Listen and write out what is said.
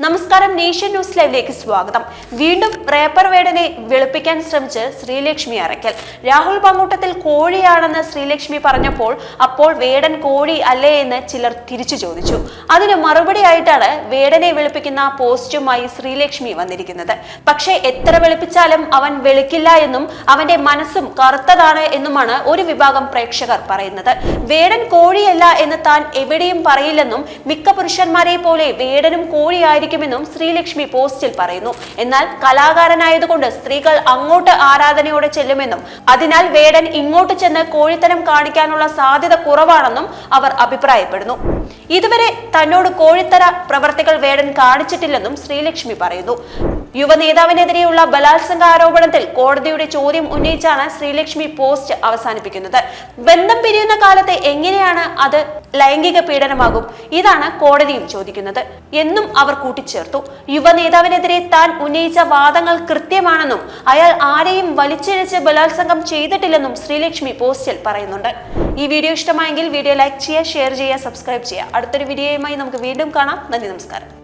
നമസ്കാരം nation news ലൈവിലേക്ക് സ്വാഗതം. വീണ്ടും റേപ്പർ വേടനെ വെളുപ്പിക്കാൻ ശ്രമിച്ച് ശ്രീലക്ഷ്മി അറയ്ക്കൽ രാഹുൽ പങ്കൂട്ടത്തിൽ കോഴിയാണെന്ന് ശ്രീലക്ഷ്മി പറഞ്ഞപ്പോൾ അപ്പോൾ വേടൻ കോഴി അല്ലേ എന്ന് ചിലർ തിരിച്ചു ചോദിച്ചു. അതിന് മറുപടിയായിട്ടാണ് വേടനെ വെളുപ്പിക്കുന്ന പോസ്റ്റുമായി ശ്രീലക്ഷ്മി വന്നിരിക്കുന്നത്. പക്ഷേ എത്ര വെളുപ്പിച്ചാലും അവൻ വെളുക്കില്ല എന്നും അവന്റെ മനസ്സും കറുത്തതാണ് എന്നുമാണ് ഒരു വിഭാഗം പ്രേക്ഷകർ പറയുന്നത്. വേടൻ കോഴിയല്ല എന്ന് താൻ എവിടെയും പറയില്ലെന്നും മിക്ക പുരുഷന്മാരെ പോലെ വേടനും കോഴിയായിരിക്കുമെന്നും ശ്രീലക്ഷ്മി പോസ്റ്റിൽ പറയുന്നു. എന്നാൽ കലാകാരനായതുകൊണ്ട് സ്ത്രീകൾ അങ്ങോട്ട് ആരാധനയോടെ ചെല്ലുമെന്നും അതിനാൽ വേടൻ ഇങ്ങോട്ട് ചെന്ന് കോഴിത്തനം കാണിക്കാനുള്ള സാധ്യത കുറവാണെന്നും അവർ അഭിപ്രായപ്പെടുന്നു. ഇതുവരെ തന്നോട് കോഴിത്തര പ്രവർത്തികൾ വേടൻ കാണിച്ചിട്ടില്ലെന്നും ശ്രീലക്ഷ്മി പറയുന്നു. യുവ നേതാവിനെതിരെയുള്ള ബലാത്സംഗ ആരോപണത്തിൽ കോടതിയുടെ ചോദ്യം ഉന്നയിച്ചാണ് ശ്രീലക്ഷ്മി പോസ്റ്റ് അവസാനിപ്പിക്കുന്നത്. ബന്ധം പിരിയുന്ന കാലത്ത് എങ്ങനെയാണ് അത് ലൈംഗിക പീഡനമാകും? ഇതാണ് കോടതിയും ചോദിക്കുന്നത്. എന്നും അവർ കൂട്ടിച്ചേർത്തു. യുവ നേതാവിനെതിരെ താൻ ഉന്നയിച്ച വാദങ്ങൾ കൃത്യമാണെന്നും അയാൾ ആരെയും വലിച്ചിഴച്ച് ബലാത്സംഗം ചെയ്തിട്ടില്ലെന്നും ശ്രീലക്ഷ്മി പോസ്റ്റിൽ പറയുന്നുണ്ട്. ഈ വീഡിയോ ഇഷ്ടമായെങ്കിൽ വീഡിയോ ലൈക്ക് ചെയ്യുക ഷെയർ ചെയ്യുക സബ്സ്ക്രൈബ് ചെയ്യുക. അടുത്തൊരു വീഡിയോയുമായി നമുക്ക് വീണ്ടും കാണാം. നന്ദി നമസ്കാരം.